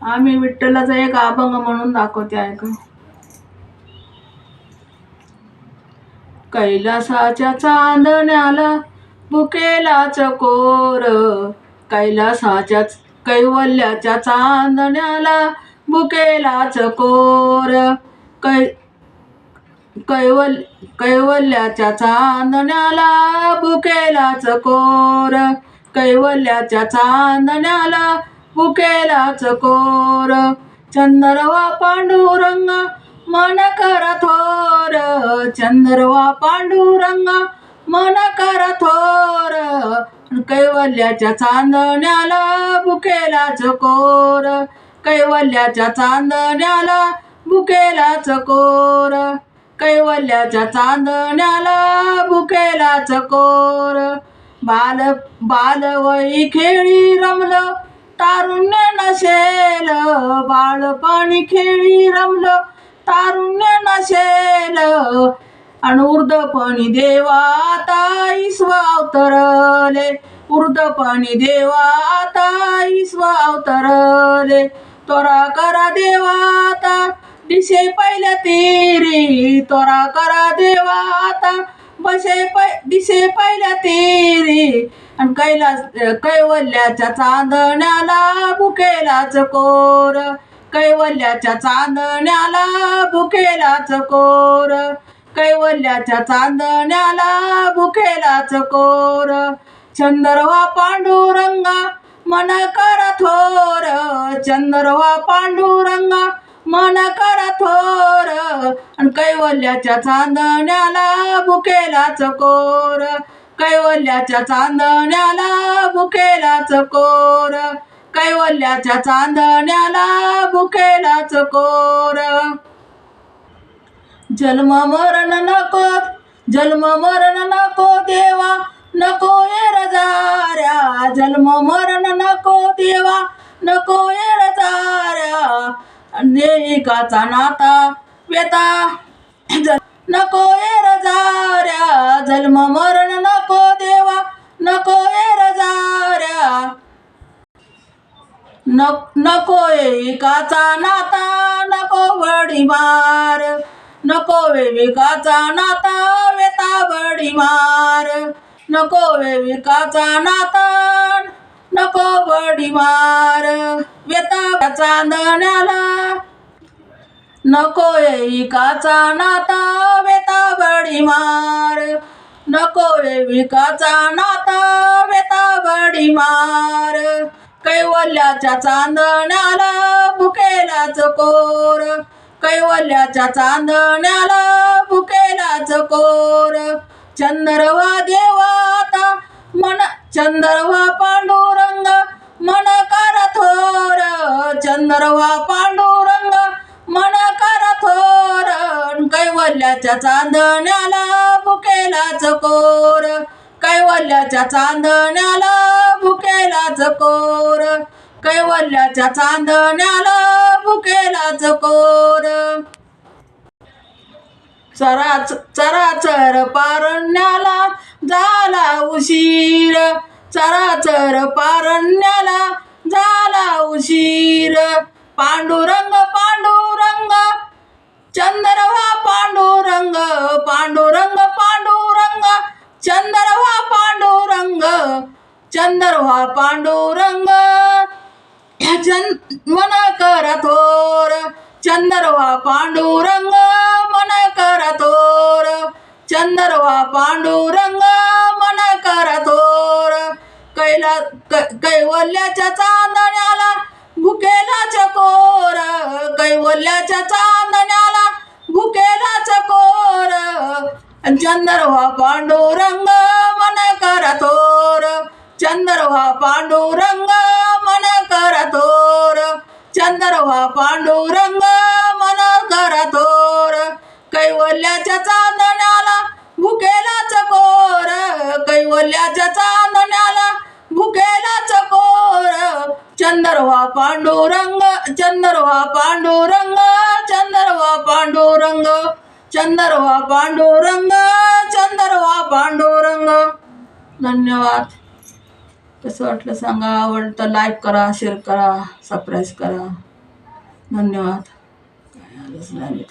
आम्ही विठ्ठलाचा एक अभंग म्हणून दाखवते ऐका. कैलासाच्या चांदण्याला बुकेला चकोर कैलासाच्या कैवल्याच्या चांदण्याला बुकेला चकोर कै कैवल कैवल्याच्या चांदण्याला बुकेला चकोर कैवल्याच्या चांदण्याला बुकेला कोर. चंद्रवा पांडुरंग मन कर थोर. चंद्रवा पांडुरंग मन कर थोर. कैवल्याच्या चांदण्याला बुकेलाच कोर. कैवल्याच्या चांदण्याला बुकेलाच कोर. कैवल्याच्या चांदण्याला बुकेलाच चकोर बाल बालवयी खेळी रमलं तारुण्य नशेल बाळपणी खेळी रमलं. तारुण्य नशेल आणि ऊर्धपणी देवा आता ईस्व अवतरले. उर्धपणी देवा आता ईश्व अवतरले. तोरा करा देवा आता दिशे पहिल्या तेरी. तोरा करा देवा आता बसे पै दिशे पहिल्या तेरी. आणि कैलास कैवल्याच्या चांदण्याला बुकेला कोर. कैवल्याच्या चांदण्याला बुकेला कोर. कैवल्याच्या चांदण्याला बुकेला कोर. चंद्रवा पांडुरंगा मन कर थोर. चंद्रवा पांडुरंगा मन कर थोर. आणि कैवल्याच्या चांदण्याला बुकेला चकोर. कैवल्याच्या चांदण्याला बुकेला चकोर. कैवल्याच्या चांदण्याला बुकेला चकोर. जन्म मरण नको जन्म मरण नको देवा नको ये रजाऱ्या. जन्म मरण नको देवा नको ये रजाऱ्या. नेकाचा नाता वेता ज- नको ये रजाऱ्या जन्म मरण नको देवा. नको ये रजाऱ्या नको एकाचा नाता नको वडीमार. नको विकाचा नाता वेता वडीमार. नको विकाचा नाता नको वडीमार. चांदण्याला नको एकाचा नाता वेता बडीमार नको विकाचा नाता वेता बडीमार कैवल्याच्या चांदण्याला बुकेला कोर. कैवल्याच्या चांदण्याला बुकेला कोर. चंद्रवा देवाता मन चंद्रवा पांडुरंग मन गंधर्वा पांडुरंग मन कर थोर कैवल्याच्या चांदण्याला बुकेला चकोर कैवल्याच्या चांदण्याला बुकेला चकोर कैवल्याच्या चांदण्याला बुकेला चकोर चराच चराचर पारण्याला झाला उशीर. चराचर पारण्याला झाला उशीर. पांडुरंग पांडुरंग. चंद्रवा पांडुरंग. पांडुरंग पांडुरंग. चंद्रवा पांडुरंग. चंद्रवा पांडुरंग. मन कर थोर. चंद्रवा पांडुरंग मन कर थोर. चंद्रवा पांडुरंग मन कर थोर. कैला कैवल्याच्या चांदण्याला भुकेला चकोर कैवल्याच्या चांदण्याला भुकेला चकोर चंद्रवा पांडुरंग मन कर थोर चंद्रवा पांडुरंग मन कर थोर चंद्रवा पांडुरंग मन कर थोर कैवल्याच्या चांदण्याला भुकेला चकोर कैवल्याच्या चांदण्याला भुकेला चकोर चंद्रवा पांडुरंग चंद्रवा पांडुरंग चंद्रवा पांडुरंग चंद्रवा पांडुरंग चंद्रवा पांडुरंग. धन्यवाद. कसं वाटलं सांगा? आवडतं लाईक करा शेअर करा सबस्क्राईब करा. धन्यवाद. काय आलंच नाही.